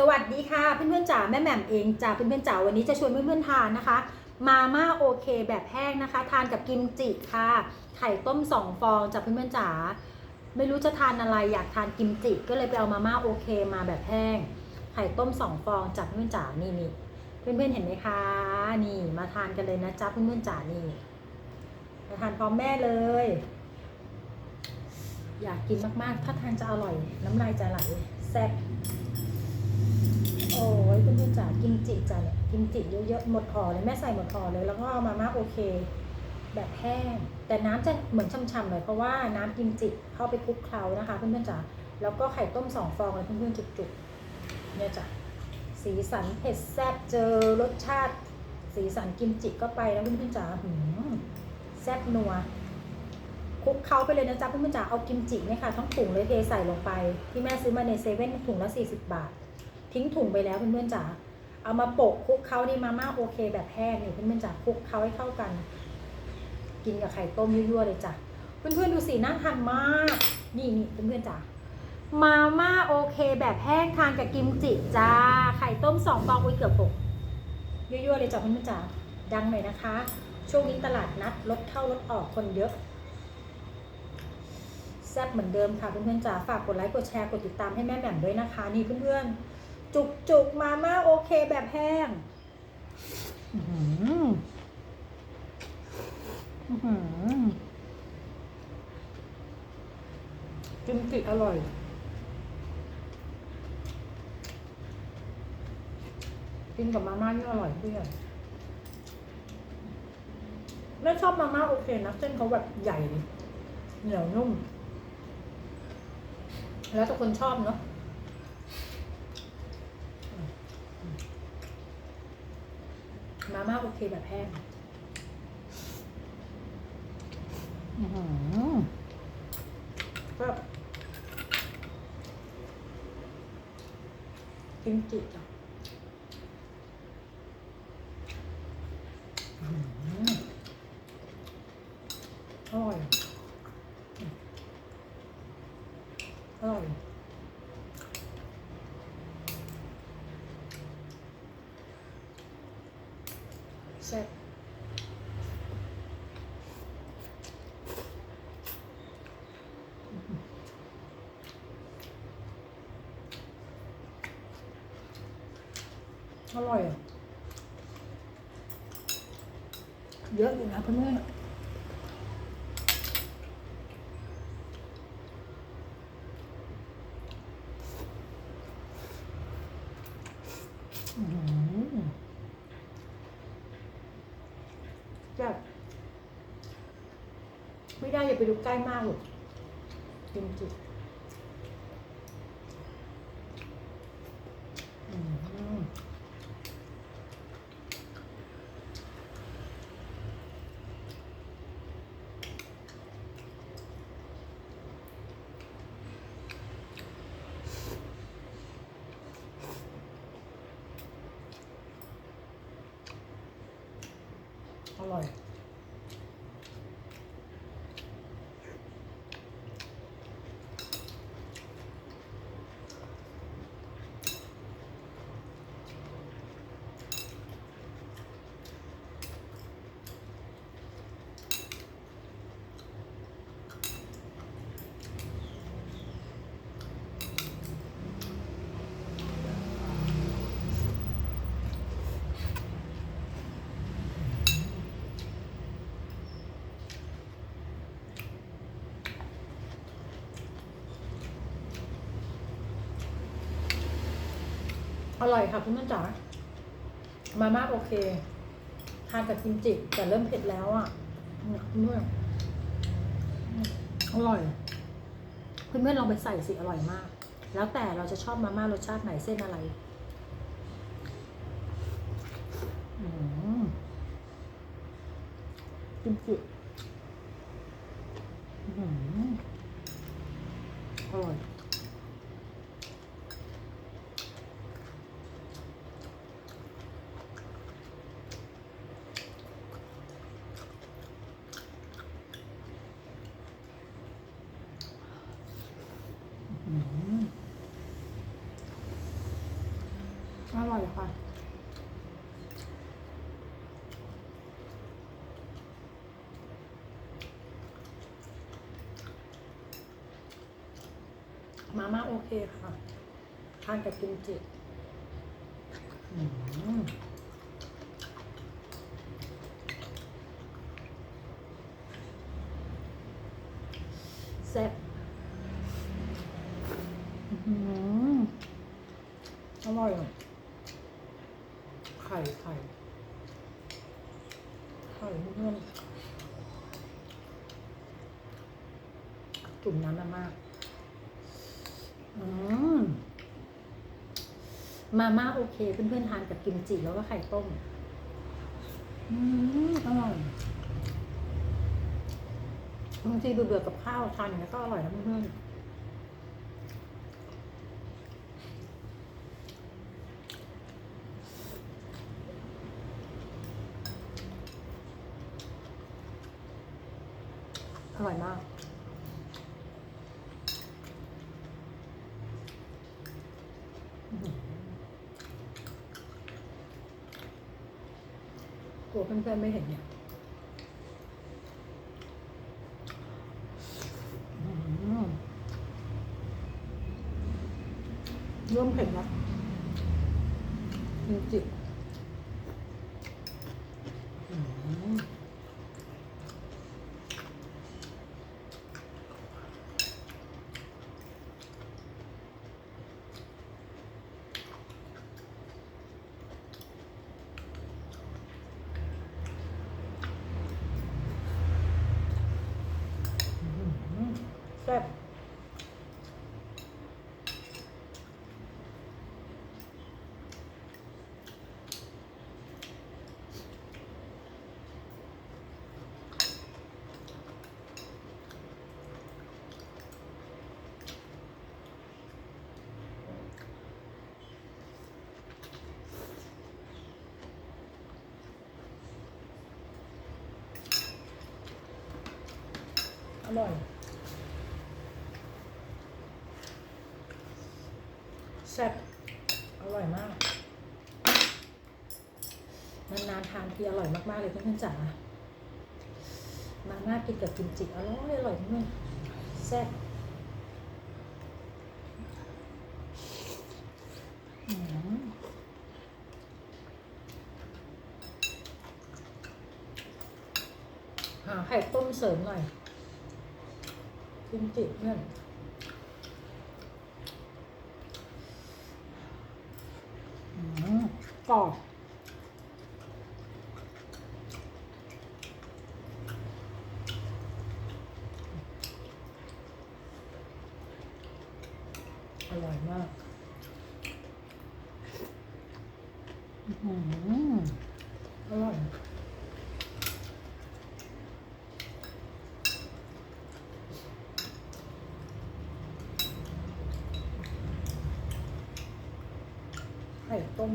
สวัสดีค่ะเพื่อนๆจ๋าแม่แหม่มเองจ้าเพื่อนๆจ๋าวันนี้จะชวนเพื่อนๆทานนะคะ มาม่าโอเคแบบแห้งนะคะ ทานกับกิมจิค่ะ ไข่ต้มสองฟองจ้าเพื่อนๆจ๋าไม่รู้จะทานอะไรอยากทานกิมจิ ก็เลยไปเอามาม่าโอเคมาแบบแห้ง ไข่ต้มสองฟองจ้าเพื่อนๆจ๋านี่นี่เพื่อนๆเห็นไหมคะ นี่มาทานกันเลยนะจ๊ะเพื่อนๆจ๋านี่มาทานพร้อมแม่เลย อยากกินมากๆ ถ้าทานจะอร่อย น้ำลายจะไหลแซ่บ โอ้ยเพื่อนๆจ๋ากิมจิจ้ะเนี่ยกิมจิเยอะๆหมดห่อเลยแม่ใส่หมดห่อเลย แล้วก็มาม่าโอเค แบบแห้ง แต่น้ำจะเหมือนช่ำๆหน่อยเพราะว่าน้ำกิมจิเข้าไปคลุกเคล้านะคะเพื่อนๆจ๋าแล้วก็ไข่ต้มสองฟองเลยเพื่อนๆจุกๆเนี่ยจ้ะสีสันเผ็ดแซ่บเจอรสชาติ สีสันกิมจิก็ไปแล้วเพื่อนๆจ๋าหืมแซ่บนัวคลุกเคล้าไปเลยนะจ๊ะเพื่อนๆจ๋าเอากิมจิเนี่ยค่ะทั้งถุงเลยเทใส่ลงไป ที่แม่ซื้อมาในเซเว่นถุงละ40 บาท ทิ้งถุงไปแล้วเพื่อนๆจ๋าเอามาโปะคลุกเคล้านี่มาม่าโอเคแบบแห้งนี่เพื่อนๆจ๋าคลุกเคล้าให้เข้ากัน กินกับไข่ต้มยั่วๆเลยจ้ะเพื่อนๆดูสีน่าทานมาก นี่นี่เพื่อนๆจ๋ามาม่าโอเคแบบแห้งทานกับกิมจิจ้าไข่ต้มสองฟองอุ้ยเกือบหกยั่วๆเลยจ้ะเพื่อนๆจ๋าดังหน่อยนะคะ ช่วงนี้ตลาดนัดรถเข้ารถออกคนเยอะแซ่บเหมือนเดิมค่ะเพื่อนๆจ๋าฝากกดไลค์กดแชร์กดติดตามให้แม่แหม่มด้วยนะคะ นี่เพื่อนๆ จุกจุกๆมาม่าโอเคแบบแห้งอื้อหืออื้อหือกิมจิอร่อย กินกับมาม่านี่อร่อยเพื่อนแม่ชอบมาม่าโอเคนะเส้นเขาแบบใหญ่ เหนียวนุ่ม แล้วแต่คนชอบเนาะ มาม่าโอเคแบบแห้งอื้อหือก็กิมจิจ้ะอื้อหืออร่อยอร่อย แซ่บอร่อยอะ เยอะอยู่นะเพื่อนๆอื้อหือ แบบไม่ได้ อย่าไปดูใกล้มากหรอกจริงจิอืมอร่อย อ ร่อยค่ะคุณแม่จ๋า มาม่าโอเค ทานกับกิมจิ แต่เริ่มเผ็ดแล้วอะเนี่ยเพื่อนอร่อยเพื่อนลองไปใส่สิอร่อยมาก แล้วแต่เราจะชอบมาม่ารสชาติไหนเส้นอะไรอืมกิมจิอื้อหืออร่อย อืม อร่อยค่ะ มาม่าโอเคค่ะ ทานกับกิมจิแซ่บอร่อยไข่ไข่ไข่เพื่อนจุ่มน้ำมามาก อืม มาม่าโอเคเพื่อนๆทานกับกิมจิแล้วก็ไข่ต้ม อืมอร่อยบางทีเบื่อๆกับข้าวทานอย่างนี้ยก็อร่อยนะเพื่อนๆอร่อยมาก เพื่อนๆไม่เห็นเนี่ยเริ่มเผ็ดแล้วจริงๆอืมแซ่บอ ร่อย แซ่บอร่อยมากนานๆทานทีอร่อยมากๆเลยเพื่อนๆจ๋ามาม่ากินกับกิมจิอร่อยอร่อยเพื่อนแซ่บอืมหาไข่ต้มเสริมหน่อย กิมจิเพื่อนกรอบอร่อยมาก อื้อหืออร่อย ไข่ต้ม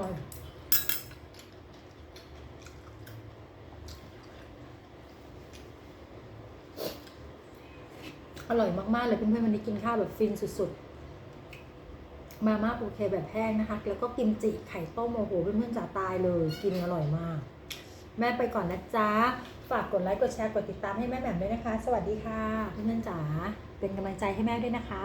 ร่อยอร่อยมากๆเลยเพื่อนๆวันนี้กินข้าวแบบฟินสุดๆ มาม่าโอเคแบบแห้งนะคะ แล้วก็กิมจิไข่ต้มโอ้โหเพื่อนๆจ๋าตายเลยกินอร่อยมาก แม่ไปก่อนนะจ๊ะ ฝากกดไลค์กดแชร์กดติดตามให้แม่แหม่มด้วยนะคะ สวัสดีค่ะ เพื่อนๆจ๋าเป็นกำลังใจให้แม่ด้วยนะคะ